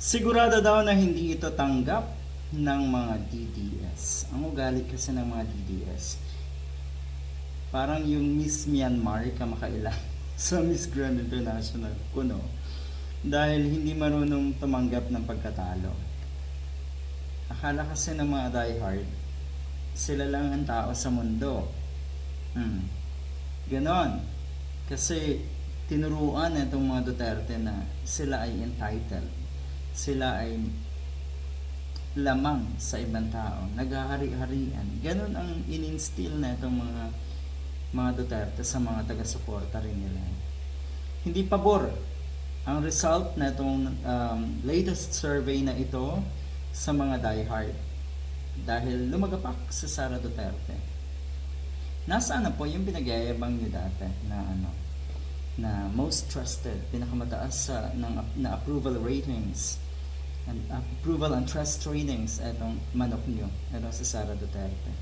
Sigurado daw na hindi ito tanggap ng mga DDS. Ang ugali kasi ng mga DDS, parang yung Miss Myanmar kamakailan sa Miss Grand International kuno dahil hindi marunong tumanggap ng pagkatalo. Akala kasi ng mga diehard, sila lang ang tao sa mundo. Hmm. Ganon. Kasi tinuruan itong mga Duterte na sila ay entitled. Sila ay lamang sa ibang tao. Naghahari-harian. Ganon ang ininstill na itong mga mga Duterte sa mga taga-suporta rin nila. Hindi pabor ang result na itong um, latest survey na ito sa mga diehard dahil lumagapak sa Sara Duterte. Nasaan na po yung pinag-ayabang niyo dati na ano na most trusted, pinakamataas sa ng na approval ratings and approval and trust ratings etong manok niyo, etong si Sara Duterte.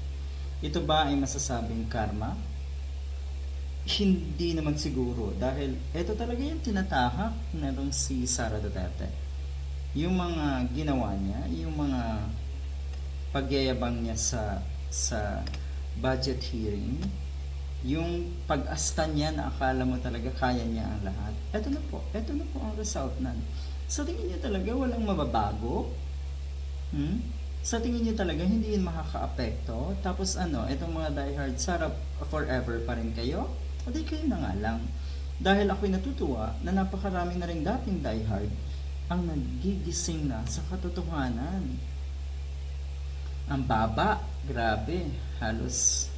Ito ba ay masasabing karma? Hindi naman siguro dahil ito talaga yung tinatahak netong si Sara Duterte. Yung mga ginawa niya, yung mga pagyayabang niya sa sa budget hearing, yung pag-asta niya na akala mo talaga kaya niya ang lahat. Ito na po, ito na po ang result nan. Sa tingin niyo talaga walang mababago? Hmm? Sa tingin niyo talaga hindi yun makaka-apekto? Tapos ano, itong mga diehard, sarap forever pa rin kayo? O di kayo na nga lang. Dahil ako'y natutuwa na napakarami na rin dating diehard ang nagigising na sa katotohanan. Ang baba, grabe, halos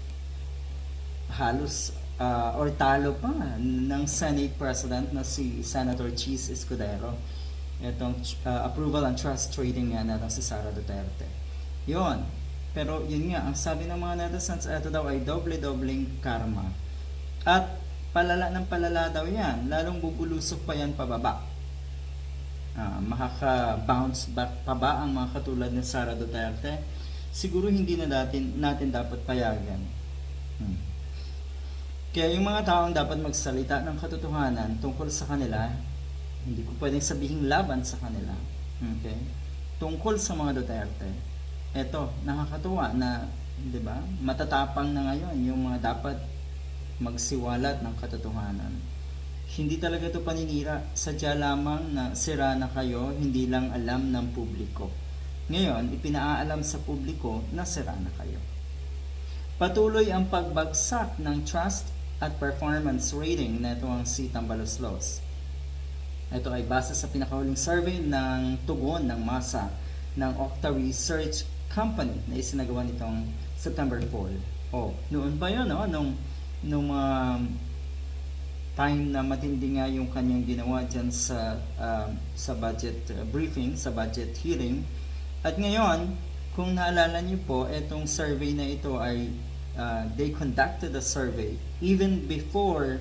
halos ah, or talo pa ng Senate President na si Senator Cheese Escudero. Itong ah, approval and trust trading nga na si Sara Duterte. Yon. Pero yun nga, ang sabi ng mga netizens, ito daw ay doble-dobling karma. At palala ng palala daw yan, lalong bubulusok pa yan pababa. Ah, makaka-bounce back pa ba ang mga katulad ni Sara Duterte? Siguro hindi na natin, natin dapat payagan. Hmm. Kaya yung mga taong dapat magsalita ng katotohanan tungkol sa kanila, hindi ko pwedeng sabihin laban sa kanila. Okay? Tungkol sa mga Duterte, eto, nakakatuwa na, di ba, matatapang na ngayon yung mga dapat magsiwalat ng katotohanan. Hindi talaga ito paninira, sadya lamang na sira na kayo, hindi lang alam ng publiko. Ngayon, ipinaalam sa publiko na sira na kayo. Patuloy ang pagbagsak ng trust at performance rating na ito ang si Tambaloslos. Ito ay base sa pinakahuling survey ng tugon ng masa ng Okta Research Company na isinagawa nitong September 4. Oh, noon pa yun, no? Nung, nung um, time na matindi nga yung kanyang ginawa dyan sa, um, sa budget uh, briefing, sa budget hearing. At ngayon, kung naalala niyo po, itong survey na ito ay uh, they conducted a survey even before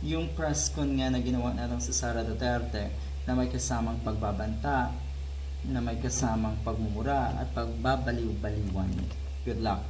yung press con nga na ginawa natin sa Sara Duterte na may kasamang pagbabanta, na may kasamang pagmumura at pagbabaliw-baliwan. Good luck.